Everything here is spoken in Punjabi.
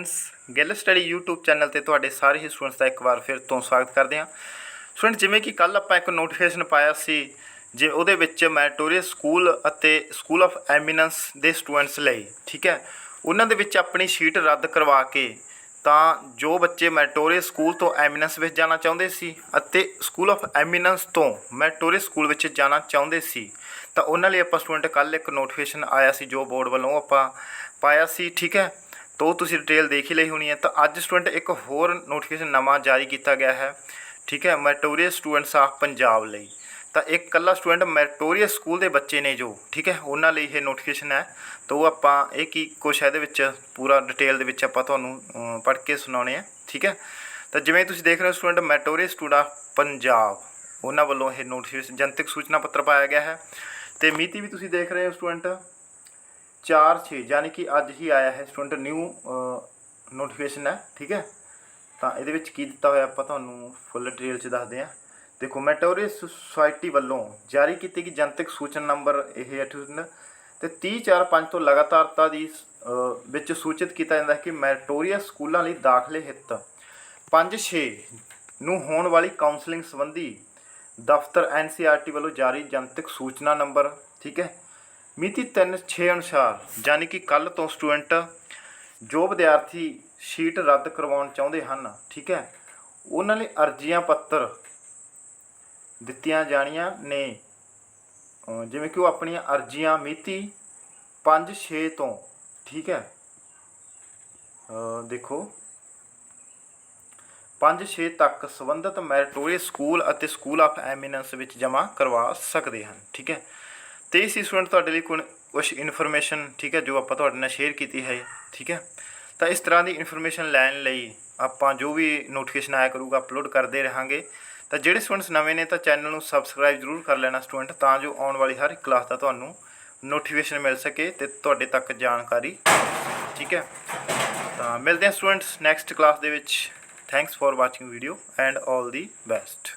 Friends Gill study YouTube channel ਤੇ ਤੁਹਾਡੇ ਸਾਰੇ ਹੀ ਸਟੂਡੈਂਟਸ ਦਾ ਇੱਕ ਵਾਰ ਫਿਰ ਤੋਂ ਸਵਾਗਤ ਕਰਦੇ ਹਾਂ। ਸਟੂਡੈਂਟ ਜਿਵੇਂ ਕਿ ਕੱਲ ਆਪਾਂ ਇੱਕ ਨੋਟੀਫਿਕੇਸ਼ਨ ਪਾਇਆ ਸੀ, ਜੇ ਉਹਦੇ ਵਿੱਚ ਮੈਰੀਟੋਰੀਅਸ ਸਕੂਲ ਅਤੇ ਸਕੂਲ ਆਫ ਐਮੀਨੈਂਸ ਦੇ ਸਟੂਡੈਂਟਸ ਲਈ, ਠੀਕ ਹੈ? ਉਹਨਾਂ ਦੇ ਵਿੱਚ ਆਪਣੀ ਸ਼ੀਟ ਰੱਦ ਕਰਵਾ ਕੇ ਤਾਂ ਜੋ ਬੱਚੇ ਮੈਰੀਟੋਰੀਅਸ ਸਕੂਲ ਤੋਂ ਐਮੀਨੈਂਸ ਵਿੱਚ ਜਾਣਾ ਚਾਹੁੰਦੇ ਸੀ ਅਤੇ ਸਕੂਲ ਆਫ ਐਮੀਨੈਂਸ ਤੋਂ ਮੈਰੀਟੋਰੀਅਸ ਸਕੂਲ ਵਿੱਚ ਜਾਣਾ ਚਾਹੁੰਦੇ ਸੀ, ਤਾਂ ਉਹਨਾਂ ਲਈ ਆਪਾਂ ਸਟੂਡੈਂਟ ਕੱਲ ਇੱਕ ਨੋਟੀਫਿਕੇਸ਼ਨ ਆਇਆ ਸੀ ਜੋ ਬੋਰਡ ਵੱਲੋਂ ਆਪਾਂ ਪਾਇਆ ਸੀ, ਠੀਕ ਹੈ? ਤਾਂ ਉਹ ਤੁਸੀਂ ਡਿਟੇਲ ਦੇਖ ਹੀ ਲਈ ਹੋਣੀ ਹੈ। ਤਾਂ ਅੱਜ ਸਟੂਡੈਂਟ ਇੱਕ ਹੋਰ ਨੋਟੀਫਿਕੇਸ਼ਨ ਨਵਾਂ ਜਾਰੀ ਕੀਤਾ ਗਿਆ ਹੈ। ਠੀਕ ਹੈ ਮੈਰੀਟੋਰੀਅਸ ਸਟੂਡੈਂਟਸ ਆਫ ਪੰਜਾਬ ਲਈ। ਤਾਂ ਇੱਕ ਕੱਲਾ ਸਟੂਡੈਂਟ ਮੈਰੀਟੋਰੀਅਸ ਸਕੂਲ ਦੇ ਬੱਚੇ ਨੇ ਜੋ, ਠੀਕ ਹੈ, ਉਹਨਾਂ ਲਈ ਇਹ ਨੋਟੀਫਿਕੇਸ਼ਨ ਹੈ। ਤਾਂ ਉਹ ਆਪਾਂ ਇਹ ਕੀ ਕੁਛ ਹੈ ਇਹਦੇ ਵਿੱਚ? ਪੂਰਾ ਡਿਟੇਲ ਦੇ ਵਿੱਚ ਆਪਾਂ ਤੁਹਾਨੂੰ ਪੜ੍ਹ ਕੇ ਸੁਣਾਉਣੇ ਆ ਠੀਕ ਹੈ? ਤਾਂ ਜਿਵੇਂ ਤੁਸੀਂ ਦੇਖ ਰਹੇ ਹੋ student meritorious student of Punjab, ਉਹਨਾਂ ਵੱਲੋਂ ਇਹ ਨੋਟੀਫਿਕੇਸ਼ਨ ਜਨਤਕ ਸੂਚਨਾ ਪੱਤਰ ਪਾਇਆ ਗਿਆ ਹੈ। ਤੇ ਮਿਤੀ ਵੀ ਤੁਸੀਂ ਦੇਖ ਰਹੇ ਹੋ ਸਟੂਡੈਂਟ 4-6 ਯਾਨੀ ਕਿ ਅੱਜ ਹੀ ਆਇਆ ਹੈ ਸਟੂਡੈਂਟ ਨਿਊ ਨੋਟੀਫਿਕੇਸ਼ਨ ਹੈ, ਠੀਕ ਹੈ? ਤਾਂ ਇਹਦੇ ਵਿੱਚ ਕੀ ਦਿੱਤਾ ਹੋਇਆ ਆਪਾਂ ਤੁਹਾਨੂੰ ਫੁੱਲ ਡਿਟੇਲ ਚ ਦੱਸਦੇ ਹਾਂ। ਦੇਖੋ ਮੈਟੋਰੀਅਸ ਸੁਸਾਇਟੀ ਵੱਲੋਂ ਜਾਰੀ ਕੀਤੀ ਗਈ ਜਨਤਕ ਸੂਚਨਾ ਨੰਬਰ ਇਹ ਹੈ ਸਟੂਡੈਂਟ, ਤੇ 30/4/5 ਤੋਂ ਲਗਾਤਾਰਤਾ ਦੀ ਵਿੱਚ ਸੂਚਿਤ ਕੀਤਾ ਜਾਂਦਾ ਹੈ ਕਿ ਮੈਟੋਰੀਅਸ ਸਕੂਲਾਂ ਲਈ ਦਾਖਲੇ ਹਿੱਤ। 5-6 ਨੂੰ ਹੋਣ ਵਾਲੀ ਕਾਉਂਸਲਿੰਗ ਸੰਬੰਧੀ ਦਫ਼ਤਰ ਐਨਸੀਆਰਟੀ ਵੱਲੋਂ ਜਾਰੀ ਜਨਤਕ ਸੂਚਨਾ ਨੰਬਰ, ਠੀਕ ਹੈ? ਮਿਤੀ 3/6 ਅਨੁਸਾਰ ਯਾਨੀ ਕਿ ਕੱਲ ਤੋਂ ਸਟੂਡੈਂਟ ਜੋ ਵਿਦਿਆਰਥੀ ਸ਼ੀਟ ਰੱਦ ਕਰਵਾਉਣ ਚਾਹੁੰਦੇ ਹਨ, ਠੀਕ ਹੈ, ਉਹਨਾਂ ਲਈ ਅਰਜ਼ੀਆਂ ਪੱਤਰ ਦਿੱਤੀਆਂ ਜਾਣੀਆਂ ਨੇ। ਜਿਵੇਂ ਕਿ ਉਹ ਆਪਣੀਆਂ ਅਰਜ਼ੀਆਂ ਮਿਤੀ 5/6 ਤੋਂ, ਠੀਕ ਹੈ ਦੇਖੋ 5-6 ਤੱਕ ਸੰਬੰਧਿਤ ਮੈਰੀਟੋਰੀਅਸ ਸਕੂਲ ਅਤੇ ਸਕੂਲ ਆਫ ਐਮੀਨੈਂਸ ਵਿੱਚ ਜਮ੍ਹਾਂ ਕਰਵਾ ਸਕਦੇ ਹਨ, ਠੀਕ ਹੈ। ਤੇ ਇਸ ਸਟੂਡੈਂਟ ਤੁਹਾਡੇ ਲਈ ਕੁਝ ਇਨਫੋਰਮੇਸ਼ਨ ਠੀਕ ਹੈ, ਜੋ ਆਪਾਂ ਤੁਹਾਡੇ ਨਾਲ ਸ਼ੇਅਰ ਕੀਤੀ ਹੈ, ਠੀਕ ਹੈ। ਤਾਂ ਇਸ ਤਰ੍ਹਾਂ ਦੀ ਇਨਫੋਰਮੇਸ਼ਨ ਲੈਣ ਲਈ ਆਪਾਂ ਜੋ ਵੀ ਨੋਟੀਫਿਕੇਸ਼ਨ ਆਇਆ ਕਰੂਗਾ ਅਪਲੋਡ ਕਰਦੇ ਰਹਾਂਗੇ। ਤਾਂ ਜਿਹੜੇ ਸਟੂਡੈਂਟਸ ਨਵੇਂ ਨੇ, ਤਾਂ ਚੈਨਲ ਨੂੰ ਸਬਸਕ੍ਰਾਈਬ ਜ਼ਰੂਰ ਕਰ ਲੈਣਾ ਸਟੂਡੈਂਟ, ਤਾਂ ਜੋ ਆਉਣ ਵਾਲੀ ਹਰ ਇੱਕ ਕਲਾਸ ਦਾ ਤੁਹਾਨੂੰ ਨੋਟੀਫਿਕੇਸ਼ਨ ਮਿਲ ਸਕੇ ਤੇ ਤੁਹਾਡੇ ਤੱਕ ਜਾਣਕਾਰੀ, ਠੀਕ ਹੈ। ਤਾਂ ਮਿਲਦੇ ਹਾਂ ਸਟੂਡੈਂਟਸ ਨੈਕਸਟ ਕਲਾਸ ਦੇ ਵਿੱਚ। Thanks for watching video and all the best